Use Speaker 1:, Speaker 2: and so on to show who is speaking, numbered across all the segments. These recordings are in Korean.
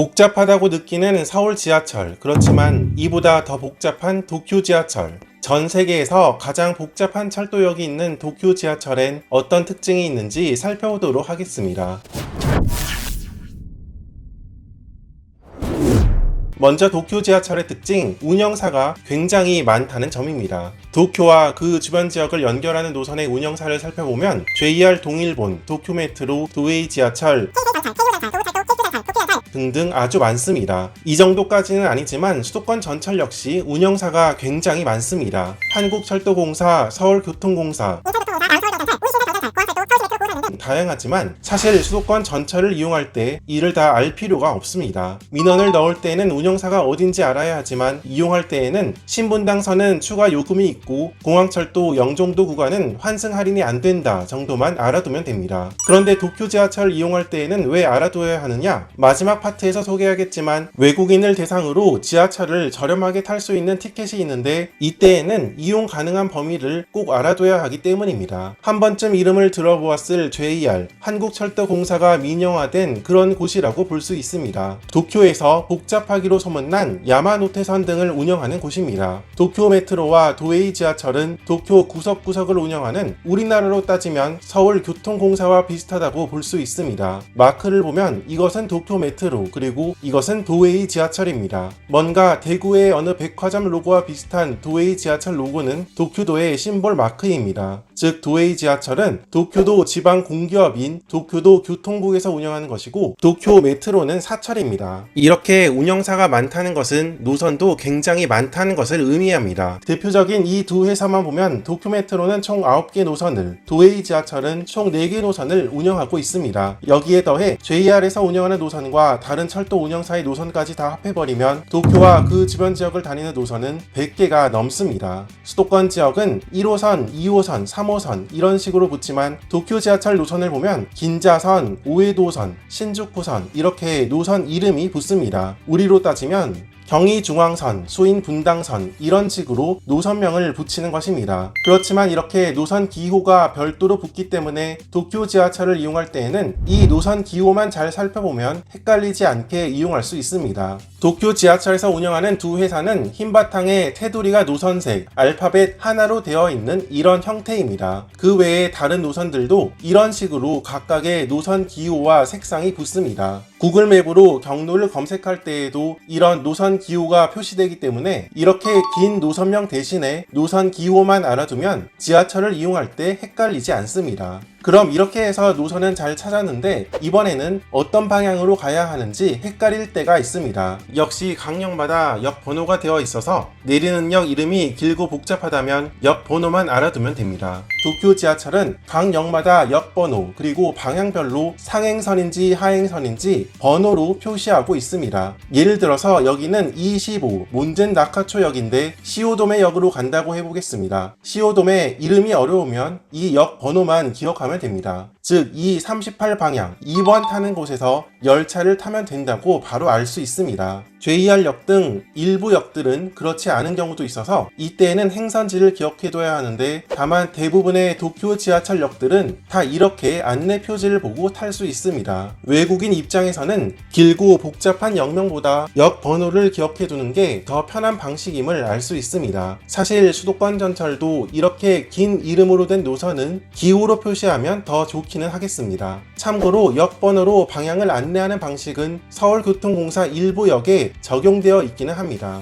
Speaker 1: 복잡하다고 느끼는 서울 지하철. 그렇지만 이보다 더 복잡한 도쿄 지하철. 전 세계에서 가장 복잡한 철도역이 있는 도쿄 지하철엔 어떤 특징이 있는지 살펴보도록 하겠습니다. 먼저 도쿄 지하철의 특징, 운영사가 굉장히 많다는 점입니다. 도쿄와 그 주변 지역을 연결하는 노선의 운영사를 살펴보면 JR 동일본, 도쿄 메트로, 도웨이 지하철 등등 아주 많습니다. 이 정도까지는 아니지만 수도권 전철 역시 운영사가 굉장히 많습니다. 한국철도공사, 서울교통공사, 다양하지만 사실 수도권 전철을 이용할 때 이를 다 알 필요가 없습니다. 민원을 넣을 때에는 운영사가 어딘지 알아야 하지만 이용할 때에는 신분당선은 추가 요금이 있고 공항철도 영종도 구간은 환승 할인이 안 된다 정도만 알아두면 됩니다. 그런데 도쿄 지하철 이용할 때에는 왜 알아둬야 하느냐? 마지막 파트에서 소개하겠지만 외국인을 대상으로 지하철을 저렴하게 탈 수 있는 티켓이 있는데 이때에는 이용 가능한 범위를 꼭 알아둬야 하기 때문입니다. 한 번쯤 이름을 들어보았을 JR 한국철도공사가 민영화된 그런 곳이라고 볼 수 있습니다. 도쿄에서 복잡하기로 소문난 야마노테선 등을 운영하는 곳입니다. 도쿄 메트로와 도에이 지하철은 도쿄 구석구석을 운영하는 우리나라로 따지면 서울교통공사와 비슷하다고 볼 수 있습니다. 마크를 보면 이것은 도쿄 메트로 그리고 이것은 도에이 지하철입니다. 뭔가 대구의 어느 백화점 로고와 비슷한 도에이 지하철 로고는 도쿄도의 심볼 마크입니다. 즉 도에이 지하철은 도쿄도 지방 공기 업인 도쿄도 교통국에서 운영하는 것이고 도쿄 메트로는 사철입니다. 이렇게 운영사가 많다는 것은 노선도 굉장히 많다는 것을 의미합니다. 대표적인 이 두 회사만 보면 도쿄 메트로는 총 9개 노선을, 도에이 지하철은 총 4개 노선을 운영하고 있습니다. 여기에 더해 JR에서 운영하는 노선과 다른 철도 운영사의 노선까지 다 합해버리면 도쿄와 그 주변 지역을 다니는 노선은 100개가 넘습니다. 수도권 지역은 1호선, 2호선, 3호선 이런 식으로 붙지만 도쿄 지하철 노선 을 보면 긴자선, 오에도선, 신주쿠선 이렇게 노선 이름이 붙습니다. 우리로 따지면 경의중앙선, 수인분당선 이런 식으로 노선명을 붙이는 것입니다. 그렇지만 이렇게 노선 기호가 별도로 붙기 때문에 도쿄 지하철을 이용할 때에는 이 노선 기호만 잘 살펴보면 헷갈리지 않게 이용할 수 있습니다. 도쿄 지하철에서 운영하는 두 회사는 흰 바탕에 테두리가 노선색, 알파벳 하나로 되어 있는 이런 형태입니다. 그 외에 다른 노선들도 이런 식으로 각각의 노선 기호와 색상이 붙습니다. 구글 맵으로 경로를 검색할 때에도 이런 노선 기호가 표시되기 때문에 이렇게 긴 노선명 대신에 노선 기호만 알아두면 지하철을 이용할 때 헷갈리지 않습니다. 그럼 이렇게 해서 노선은 잘 찾았는데 이번에는 어떤 방향으로 가야 하는지 헷갈릴 때가 있습니다. 역시 강역마다 역 번호가 되어 있어서 내리는 역 이름이 길고 복잡하다면 역 번호만 알아두면 됩니다. 도쿄 지하철은 각 역마다 역 번호 그리고 방향별로 상행선인지 하행선인지 번호로 표시하고 있습니다. 예를 들어서 여기는 25 몬젠 나카초 역인데 시오도메 역으로 간다고 해보겠습니다. 시오도메 이름이 어려우면 이 역 번호만 기억하면 됩니다. 즉, 이 38방향 2번 타는 곳에서 열차를 타면 된다고 바로 알 수 있습니다. JR역 등 일부 역들은 그렇지 않은 경우도 있어서 이때에는 행선지를 기억해둬야 하는데 다만 대부분의 도쿄 지하철 역들은 다 이렇게 안내 표지를 보고 탈 수 있습니다. 외국인 입장에서는 길고 복잡한 역명보다 역 번호를 기억해두는 게 더 편한 방식임을 알 수 있습니다. 사실 수도권 전철도 이렇게 긴 이름으로 된 노선은 기호로 표시하면 더 좋 기는 하겠습니다. 참고로 역 번호로 방향을 안내하는 방식은 서울교통공사 일부 역에 적용되어 있기는 합니다.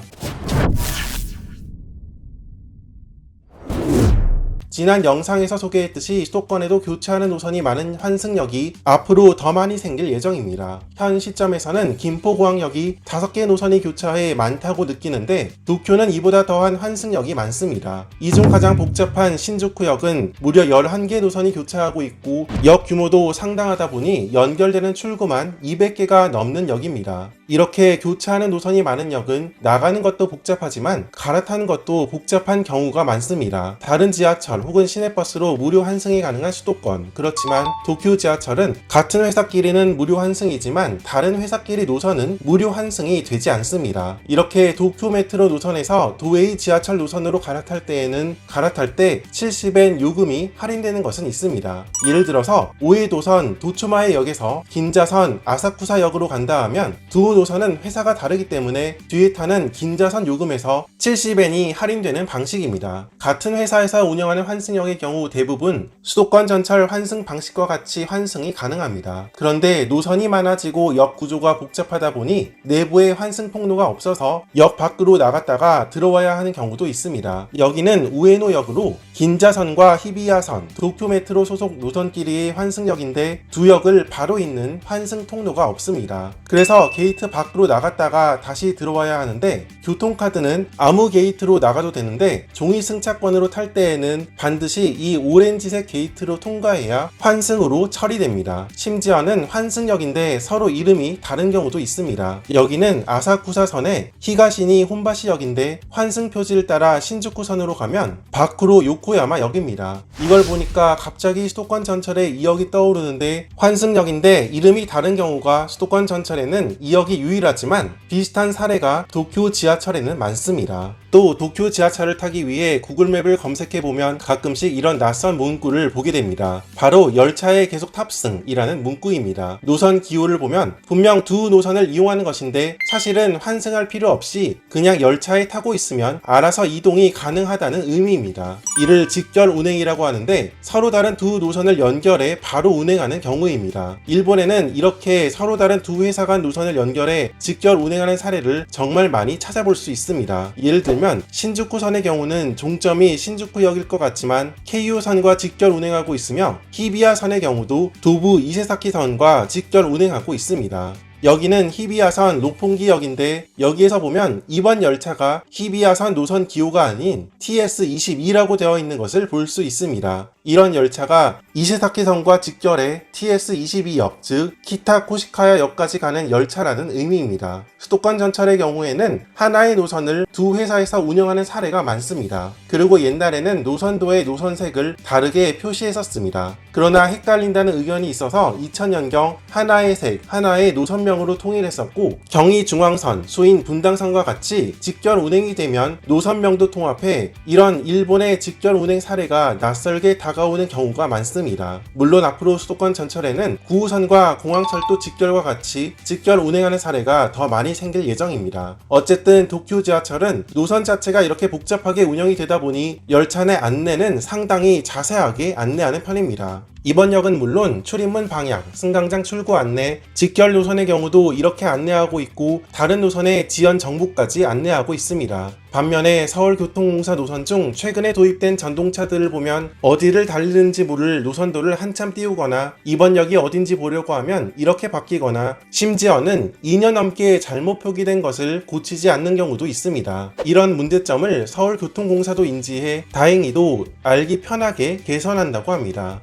Speaker 1: 지난 영상에서 소개했듯이 수도권에도 교체하는 노선이 많은 환승역이 앞으로 더 많이 생길 예정입니다. 현 시점에서는 김포공항역이 5개 노선이 교차해 많다고 느끼는데 도쿄는 이보다 더한 환승역이 많습니다. 이 중 가장 복잡한 신주쿠역은 무려 11개 노선이 교차하고 있고 역 규모도 상당하다 보니 연결되는 출구만 200개가 넘는 역입니다. 이렇게 교차하는 노선이 많은 역은 나가는 것도 복잡하지만 갈아타는 것도 복잡한 경우가 많습니다. 다른 지하철 혹은 시내버스로 무료 환승이 가능한 수도권. 그렇지만 도쿄 지하철은 같은 회사끼리는 무료 환승이지만 다른 회사끼리 노선은 무료 환승이 되지 않습니다. 이렇게 도쿄 메트로 노선에서 도웨이 지하철 노선으로 갈아탈 때에는 갈아탈 때 70엔 요금이 할인되는 것은 있습니다. 예를 들어서 오해 도선 도초마에 역에서 긴자선 아사쿠사 역으로 간다 하면 두 노선은 회사가 다르기 때문에 뒤에 타는 긴자선 요금에서 70엔이 할인되는 방식입니다. 같은 회사에서 운영하는 환승역의 경우 대부분 수도권 전철 환승 방식과 같이 환승이 가능합니다. 그런데 노선이 많아지고 역 구조가 복잡하다 보니 내부에 환승 통로가 없어서 역 밖으로 나갔다가 들어와야 하는 경우도 있습니다. 여기는 우에노역으로 긴자선과 히비야선, 도쿄메트로 소속 노선끼리의 환승역인데 두 역을 바로 잇는 환승 통로가 없습니다. 그래서 게이트 밖으로 나갔다가 다시 들어와야 하는데 교통카드는 아무 게이트로 나가도 되는데 종이 승차권으로 탈 때에는 반드시 이 오렌지색 게이트로 통과해야 환승으로 처리됩니다. 심지어는 환승역인데 서로 이름이 다른 경우도 있습니다. 여기는 아사쿠사선의 히가시니 혼바시역인데 환승 표지를 따라 신주쿠선으로 가면 바쿠로 요코야마 역입니다. 이걸 보니까 갑자기 수도권 전철에 이 역이 떠오르는데 환승역인데 이름이 다른 경우가 수도권 전철에는 이 역이 유일하지만 비슷한 사례가 도쿄 지하철에는 많습니다. 또 도쿄 지하철을 타기 위해 구글맵을 검색해 보면 가끔씩 이런 낯선 문구를 보게 됩니다. 바로 열차에 계속 탑승이라는 문구입니다. 노선 기호를 보면 분명 두 노선을 이용하는 것인데 사실은 환승할 필요 없이 그냥 열차에 타고 있으면 알아서 이동이 가능하다는 의미입니다. 이를 직결 운행이라고 하는데 서로 다른 두 노선을 연결해 바로 운행하는 경우입니다. 일본에는 이렇게 서로 다른 두 회사 간 노선을 연결해 직결 운행하는 사례를 정말 많이 찾아볼 수 있습니다. 예를 들면 신주쿠선의 경우는 종점이 신주쿠역일 것 같지만 KU선과 직결 운행하고 있으며 히비야선의 경우도 도부 이세사키선과 직결 운행하고 있습니다. 여기는 히비야선 로폰기역인데 여기에서 보면 이번 열차가 히비야선 노선 기호가 아닌 TS22라고 되어 있는 것을 볼 수 있습니다. 이런 열차가 이시사키선과 직결해 TS22역, 즉 키타 코시카야역까지 가는 열차라는 의미입니다. 수도권 전철의 경우에는 하나의 노선을 두 회사에서 운영하는 사례가 많습니다. 그리고 옛날에는 노선도의 노선색을 다르게 표시했었습니다. 그러나 헷갈린다는 의견이 있어서 2000년경 하나의 색, 하나의 노선명으로 통일했었고 경의중앙선, 수인 분당선과 같이 직결 운행이 되면 노선명도 통합해 이런 일본의 직결 운행 사례가 낯설게 다가 오는 경우가 많습니다. 물론 앞으로 수도권 전철에는 9호선과 공항철도 직결과 같이 직결 운행하는 사례가 더 많이 생길 예정입니다. 어쨌든 도쿄 지하철은 노선 자체가 이렇게 복잡하게 운영이 되다 보니 열차 내 안내는 상당히 자세하게 안내하는 편입니다. 이번 역은 물론 출입문 방향, 승강장 출구 안내, 직결 노선의 경우도 이렇게 안내하고 있고 다른 노선의 지연 정보까지 안내하고 있습니다. 반면에 서울교통공사 노선 중 최근에 도입된 전동차들을 보면 어디를 달리는지 모를 노선도를 한참 띄우거나 이번 역이 어딘지 보려고 하면 이렇게 바뀌거나 심지어는 2년 넘게 잘못 표기된 것을 고치지 않는 경우도 있습니다. 이런 문제점을 서울교통공사도 인지해 다행히도 알기 편하게 개선한다고 합니다.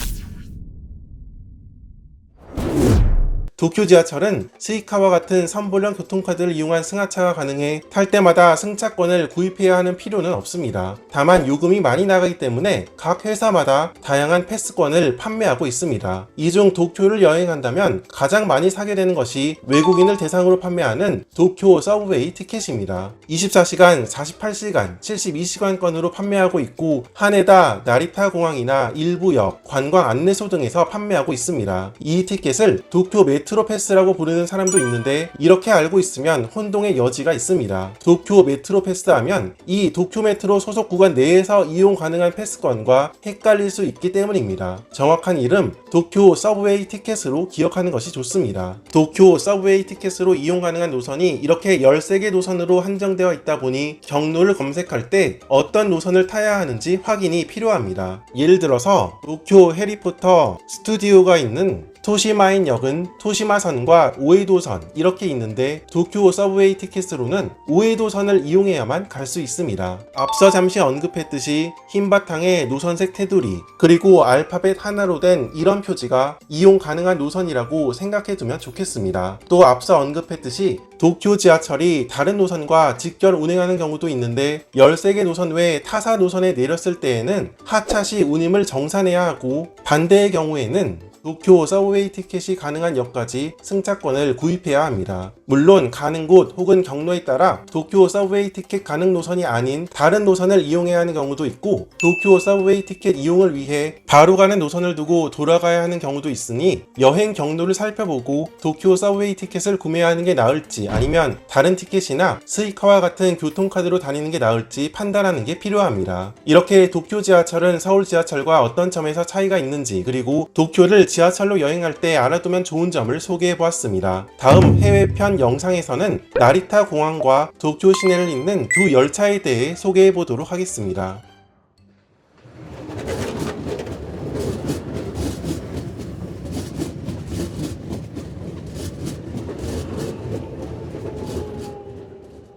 Speaker 1: 도쿄 지하철은 스이카와 같은 선불형 교통카드를 이용한 승하차가 가능해 탈 때마다 승차권을 구입해야 하는 필요는 없습니다. 다만 요금이 많이 나가기 때문에 각 회사마다 다양한 패스권을 판매하고 있습니다. 이 중 도쿄를 여행한다면 가장 많이 사게 되는 것이 외국인을 대상으로 판매하는 도쿄 서브웨이 티켓입니다. 24시간, 48시간, 72시간권으로 판매하고 있고 한에다 나리타 공항이나 일부역, 관광 안내소 등에서 판매하고 있습니다. 이 티켓을 도쿄 메트로 메트로 패스라고 부르는 사람도 있는데 이렇게 알고 있으면 혼동의 여지가 있습니다. 도쿄 메트로 패스 하면 이 도쿄 메트로 소속 구간 내에서 이용 가능한 패스권과 헷갈릴 수 있기 때문입니다. 정확한 이름 도쿄 서브웨이 티켓으로 기억하는 것이 좋습니다. 도쿄 서브웨이 티켓으로 이용 가능한 노선이 이렇게 13개 노선으로 한정되어 있다 보니 경로를 검색할 때 어떤 노선을 타야 하는지 확인이 필요합니다. 예를 들어서 도쿄 해리포터 스튜디오가 있는 토시마인 역은 토시마선과 오에도선 이렇게 있는데 도쿄 서브웨이 티켓으로는 오에도선을 이용해야만 갈 수 있습니다. 앞서 잠시 언급했듯이 흰 바탕에 노선색 테두리 그리고 알파벳 하나로 된 이런 표지가 이용 가능한 노선이라고 생각해 두면 좋겠습니다. 또 앞서 언급했듯이 도쿄 지하철이 다른 노선과 직결 운행하는 경우도 있는데 13개 노선 외에 타사 노선에 내렸을 때에는 하차 시 운임을 정산해야 하고 반대의 경우에는 도쿄 서브웨이 티켓이 가능한 역까지 승차권을 구입해야 합니다. 물론 가는 곳 혹은 경로에 따라 도쿄 서브웨이 티켓 가능 노선이 아닌 다른 노선을 이용해야 하는 경우도 있고 도쿄 서브웨이 티켓 이용을 위해 바로 가는 노선을 두고 돌아가야 하는 경우도 있으니 여행 경로를 살펴보고 도쿄 서브웨이 티켓을 구매하는 게 나을지 아니면 다른 티켓이나 스이카와 같은 교통카드로 다니는 게 나을지 판단하는 게 필요합니다. 이렇게 도쿄 지하철은 서울 지하철과 어떤 점에서 차이가 있는지 그리고 도쿄를 지하철로 여행할 때 알아두면 좋은 점을 소개해 보았습니다. 다음 해외편 영상에서는 나리타 공항과 도쿄 시내를 잇는 두 열차에 대해 소개해 보도록 하겠습니다.